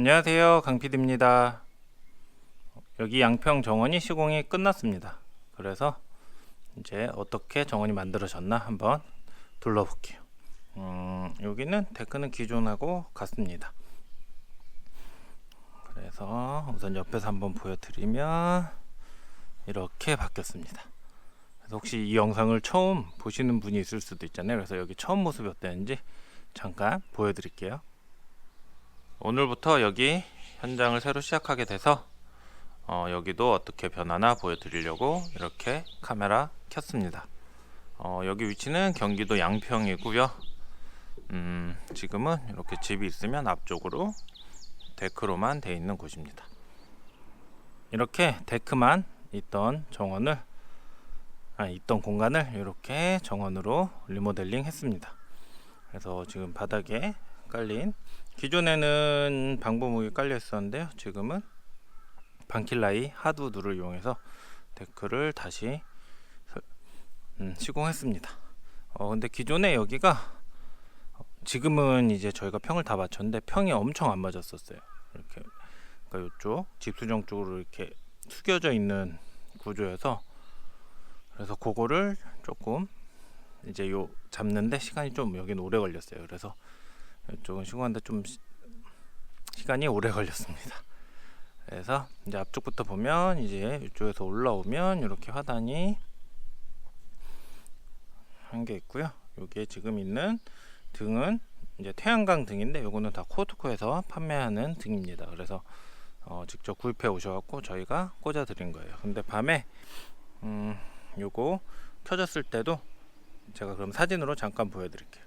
안녕하세요. 강PD입니다. 여기 양평 정원이 시공이 끝났습니다. 그래서 이제 어떻게 정원이 만들어졌나 한번 둘러볼게요. 음, 여기는 데크는 기존하고 같습니다. 그래서 우선 옆에서 한번 보여드리면 이렇게 바뀌었습니다. 그래서 혹시 이 영상을 처음 보시는 분이 있을 수도 있잖아요. 그래서 여기 처음 모습이 어땠는지 잠깐 보여드릴게요 오늘부터 여기 현장을 새로 시작하게 돼서 어, 여기도 어떻게 변하나 보여드리려고 이렇게 카메라 켰습니다. 어, 여기 위치는 경기도 양평이고요. 음, 지금은 이렇게 집이 있으면 앞쪽으로 데크로만 돼 있는 곳입니다. 이렇게 데크만 있던 정원을 아, 있던 공간을 이렇게 정원으로 리모델링 했습니다. 그래서 지금 바닥에 깔린 기존에는 방부목이 깔려 있었는데요. 지금은 방킬라이 하드우드를 이용해서 데크를 다시 설- 음, 시공했습니다. 어, 근데 기존에 여기가 지금은 이제 저희가 평을 다 맞췄는데 평이 엄청 안 맞았었어요. 이렇게 그러니까 이쪽 집수정 쪽으로 이렇게 숙여져 있는 구조여서 그래서 그거를 조금 이제 요 잡는데 시간이 좀 여기는 오래 걸렸어요. 그래서 이쪽은 시공하는데 좀 시, 시간이 오래 걸렸습니다. 그래서 이제 앞쪽부터 보면 이제 이쪽에서 올라오면 이렇게 화단이 한 개 있고요. 여기에 지금 있는 등은 이제 태양광 등인데 요거는 다 코트코에서 판매하는 등입니다. 그래서 어, 직접 구입해 오셔갖고 저희가 꽂아 드린 거예요. 근데 밤에 음, 요거 켜졌을 때도 제가 그럼 사진으로 잠깐 보여드릴게요.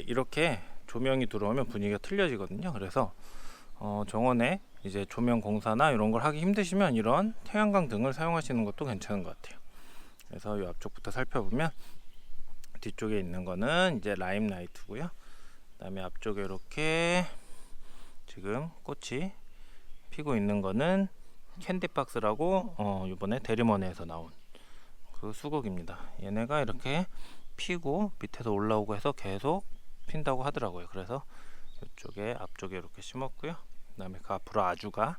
네, 이렇게 조명이 들어오면 분위기가 틀려지거든요. 그래서 어, 정원에 이제 조명 공사나 이런 걸 하기 힘드시면 이런 태양광 등을 사용하시는 것도 괜찮은 것 같아요. 그래서 이 앞쪽부터 살펴보면 뒤쪽에 있는 거는 이제 라임 라이트고요. 그다음에 앞쪽에 이렇게 지금 꽃이 피고 있는 거는 캔디 박스라고 어, 이번에 대리머니에서 나온 그 수국입니다. 얘네가 이렇게 피고 밑에서 올라오고 해서 계속 핀다고 하더라고요. 그래서 이쪽에 앞쪽에 이렇게 심었고요. 그 다음에 그 앞으로 아주가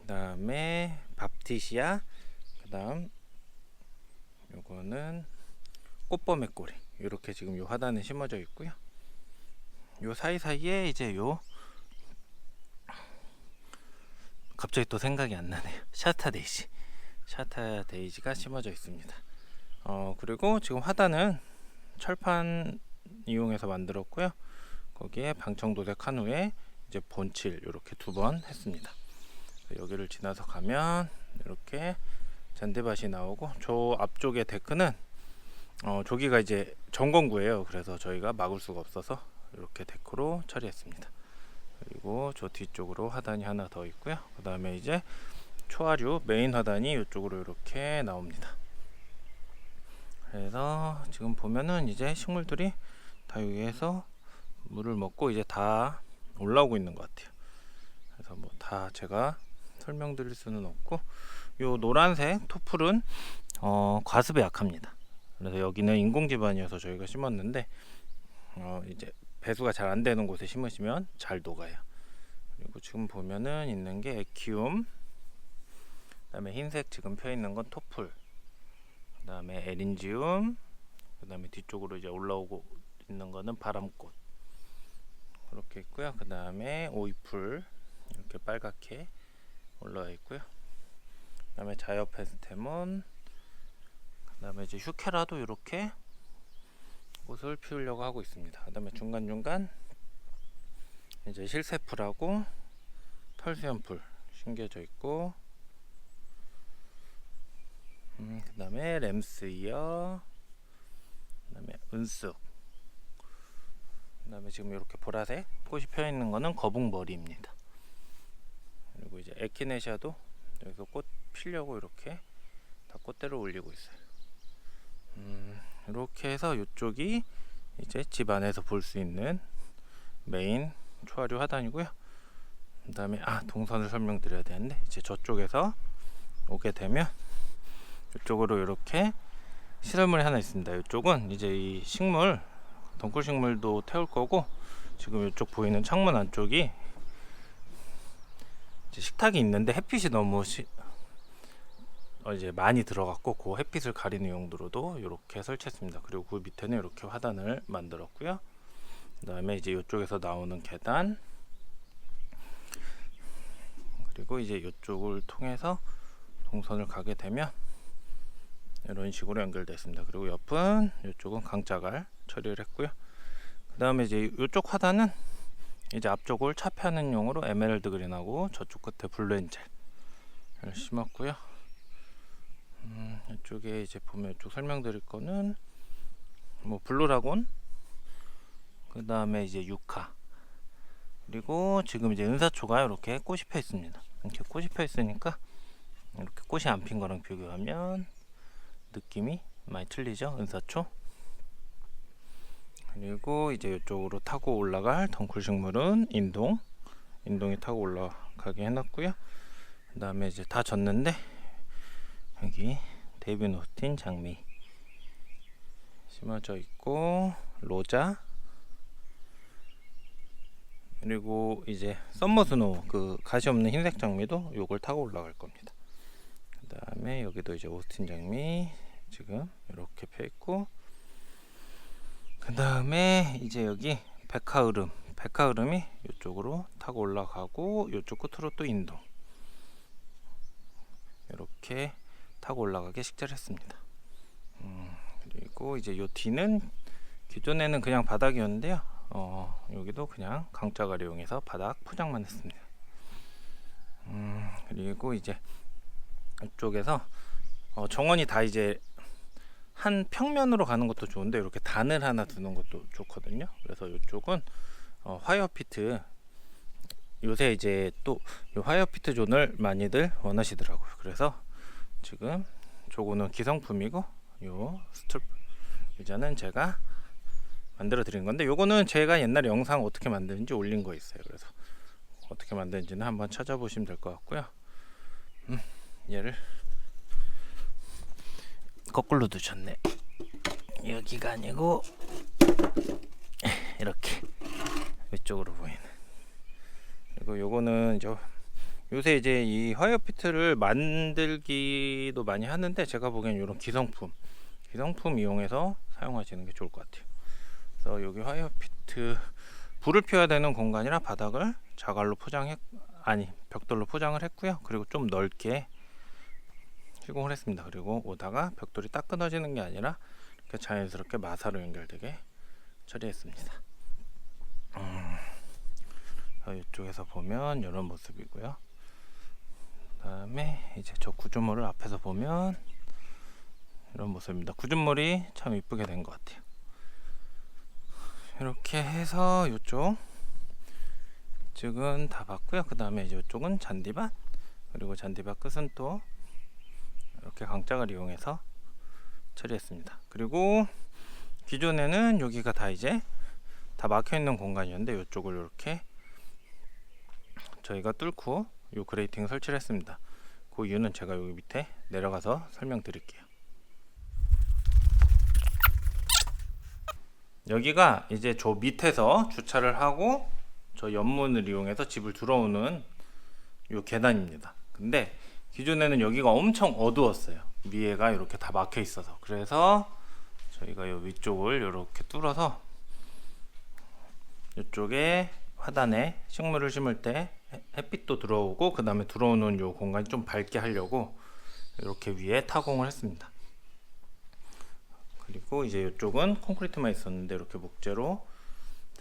그 다음에 밥티시아 그 다음 요거는 꽃범의 꼬리 이렇게 지금 요 하단에 심어져 있고요. 요 사이사이에 이제 요 갑자기 또 생각이 안 나네요. 샤타 데이지 샤타 데이지가 심어져 있습니다. 어 그리고 지금 화단은 철판 이용해서 만들었고요. 거기에 방청도색 한 후에 이제 본칠 이렇게 두 번 했습니다. 여기를 지나서 가면 이렇게 잔디밭이 나오고 저 앞쪽에 데크는 어, 저기가 이제 점검구예요. 그래서 저희가 막을 수가 없어서 이렇게 데크로 처리했습니다. 그리고 저 뒤쪽으로 하단이 하나 더 있고요. 그 다음에 이제 초하류 메인 화단이 이쪽으로 이렇게 나옵니다. 그래서 지금 보면은 이제 식물들이 다 여기에서 물을 먹고 이제 다 올라오고 있는 것 같아요. 그래서 뭐 다 제가 설명드릴 수는 없고 요 노란색 토플은 어, 과습에 약합니다. 그래서 여기는 인공 지반이어서 저희가 심었는데 어, 이제 배수가 잘 안 되는 곳에 심으시면 잘 녹아요. 그리고 지금 보면은 있는 게 에키움, 그다음에 흰색 지금 펴 있는 건 토플, 그 다음에 에린지움, 그 다음에 뒤쪽으로 이제 올라오고 있는 거는 바람꽃 그렇게 있고요. 그 다음에 오이풀 이렇게 빨갛게 올라와 있고요. 그 다음에 자이어펜스테몬, 그 다음에 이제 휴케라도 이렇게 꽃을 피우려고 하고 있습니다. 그 다음에 중간 중간 이제 실세풀하고 털수염풀 심겨져 있고, 음, 그 다음에 램스이어, 그 다음에 은숙, 그다음에 지금 이렇게 보라색 꽃이 펴 있는 거는 거북머리입니다. 그리고 이제 에키네시아도 여기서 꽃 피려고 이렇게 다 꽃대를 올리고 있어요. 음, 이렇게 해서 이쪽이 이제 집 안에서 볼 수 있는 메인 초화류 화단이고요. 그 다음에 아 동선을 설명드려야 되는데 이제 저쪽에서 오게 되면 이쪽으로 이렇게 시설물이 하나 있습니다. 이쪽은 이제 이 식물 덩굴 식물도 태울 거고 지금 이쪽 보이는 창문 안쪽이 식탁이 있는데 햇빛이 너무 시, 어, 이제 많이 들어갔고 그 햇빛을 가리는 용도로도 이렇게 설치했습니다. 그리고 그 밑에는 이렇게 화단을 만들었고요. 그다음에 이제 이쪽에서 나오는 계단 그리고 이제 이쪽을 통해서 동선을 가게 되면 이런 식으로 연결됐습니다. 그리고 옆은 이쪽은 강자갈 처리를 했고요. 그 다음에 이제 이쪽 화단은 이제 앞쪽을 차폐하는 용으로 에메랄드 그린하고 저쪽 끝에 블루 엔젤을 심었고요. 음, 이쪽에 이제 보면 이쪽 설명드릴 거는 뭐 블루라곤 그 다음에 이제 유카 그리고 지금 이제 은사초가 이렇게 꽃이 펴 있습니다. 이렇게 꽃이 펴 있으니까 이렇게 꽃이 안 핀 거랑 비교하면 느낌이 많이 틀리죠? 은사초? 그리고 이제 이쪽으로 타고 올라갈 덩굴 식물은 인동. 인동이 타고 올라가게 해놨고요. 그 다음에 이제 다 졌는데 여기 데비노틴 장미 심어져 있고 로자. 그리고 이제 썸머 스노우 그 가시 없는 흰색 장미도 요걸 타고 올라갈 겁니다. 그 다음에 여기도 이제 오스틴 장미 지금 이렇게 펴 있고 그 다음에 이제 여기 백화으름 백화으름이 이쪽으로 타고 올라가고 이쪽 끝으로 또 인동 이렇게 타고 올라가게 식재했습니다. 음, 그리고 이제 요 뒤는 기존에는 그냥 바닥이었는데요. 어, 여기도 그냥 강자갈 이용해서 바닥 포장만 했습니다. 음, 그리고 이제 이쪽에서 어, 정원이 다 이제 한 평면으로 가는 것도 좋은데 이렇게 단을 하나 두는 것도 좋거든요. 그래서 이쪽은 어, 화이어 피트 요새 이제 또 화이어 피트 존을 많이들 원하시더라고요. 그래서 지금 저거는 기성품이고 요 스툴 의자는 제가 만들어 드린 건데 요거는 제가 옛날에 영상 어떻게 만드는지 올린 거 있어요. 그래서 어떻게 만드는지는 한번 찾아보시면 될 것 같고요. 음, 얘를 거꾸로 두셨네. 여기가 아니고 이렇게 위쪽으로 보이는. 그리고 요거는 저 요새 이제 이 화이어 피트를 만들기도 많이 하는데 제가 보기엔 이런 기성품 기성품 이용해서 사용하시는 게 좋을 것 같아요. 그래서 여기 화이어 피트 불을 피워야 되는 공간이라 바닥을 자갈로 포장했 아니 벽돌로 포장을 했고요. 그리고 좀 넓게 시공을 했습니다. 그리고 오다가 벽돌이 딱 끊어지는 게 아니라 이렇게 자연스럽게 마사로 연결되게 처리했습니다. 음, 이쪽에서 보면 이런 모습이고요. 그다음에 이제 저 구조물을 앞에서 보면 이런 모습입니다. 구조물이 참 이쁘게 된 것 같아요. 이렇게 해서 이쪽 이쪽은 다 봤고요. 그 다음에 이제 이쪽은 잔디밭 그리고 잔디밭 끝은 또 이렇게 강장을 이용해서 처리했습니다. 그리고 기존에는 여기가 다 이제 다 막혀 있는 공간이었는데 이쪽을 이렇게 저희가 뚫고 요 그레이팅 설치를 했습니다. 그 이유는 제가 여기 밑에 내려가서 설명드릴게요. 여기가 이제 저 밑에서 주차를 하고 저 연문을 이용해서 집을 들어오는 요 계단입니다. 근데 기존에는 여기가 엄청 어두웠어요. 위에가 이렇게 다 막혀 있어서 그래서 저희가 요 위쪽을 이렇게 뚫어서 이쪽에 화단에 식물을 심을 때 햇빛도 들어오고 그 다음에 들어오는 요 공간이 좀 밝게 하려고 이렇게 위에 타공을 했습니다. 그리고 이제 이쪽은 콘크리트만 있었는데 이렇게 목재로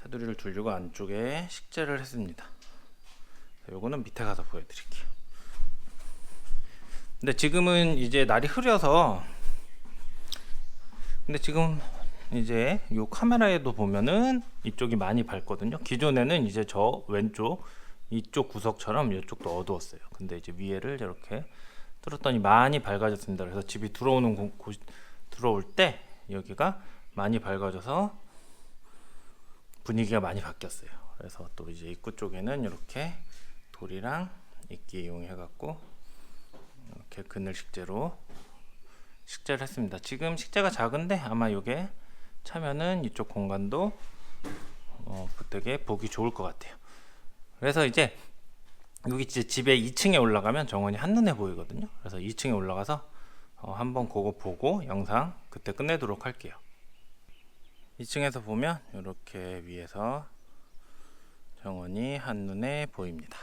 테두리를 둘리고 안쪽에 식재를 했습니다. 요거는 밑에 가서 보여드릴게요. 근데 지금은 이제 날이 흐려서 근데 지금 이제 요 카메라에도 보면은 이쪽이 많이 밝거든요. 기존에는 이제 저 왼쪽 이쪽 구석처럼 이쪽도 어두웠어요. 근데 이제 위에를 이렇게 뚫었더니 많이 밝아졌습니다. 그래서 집이 들어오는 곳, 곳- 들어올 때 여기가 많이 밝아져서 분위기가 많이 바뀌었어요. 그래서 또 이제 입구 쪽에는 이렇게 돌이랑 이끼 이용해 갖고 이렇게 그늘 식재로 식재를 했습니다. 지금 식재가 작은데 아마 이게 차면은 이쪽 공간도 어, 되게 보기 좋을 것 같아요. 그래서 이제 여기 이제 집에 2층에 올라가면 정원이 한눈에 보이거든요. 그래서 2층에 올라가서 어, 한번 그거 보고 영상 그때 끝내도록 할게요. 2층에서 보면 이렇게 위에서 정원이 한눈에 보입니다.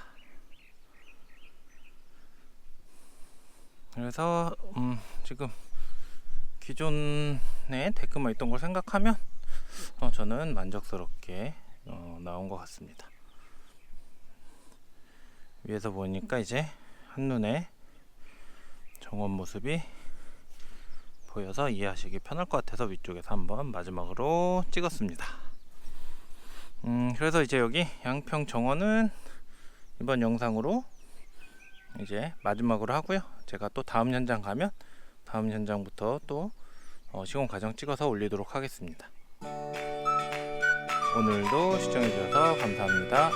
그래서 음, 지금 기존에 데크만 있던 걸 생각하면 어, 저는 만족스럽게 어, 나온 것 같습니다. 위에서 보니까 이제 한눈에 정원 모습이 보여서 이해하시기 편할 것 같아서 위쪽에서 한번 마지막으로 찍었습니다. 음, 그래서 이제 여기 양평 정원은 이번 영상으로 이제 마지막으로 하고요. 제가 또 다음 현장 가면 다음 현장부터 또 어, 시공 과정 찍어서 올리도록 하겠습니다. 오늘도 시청해주셔서 감사합니다.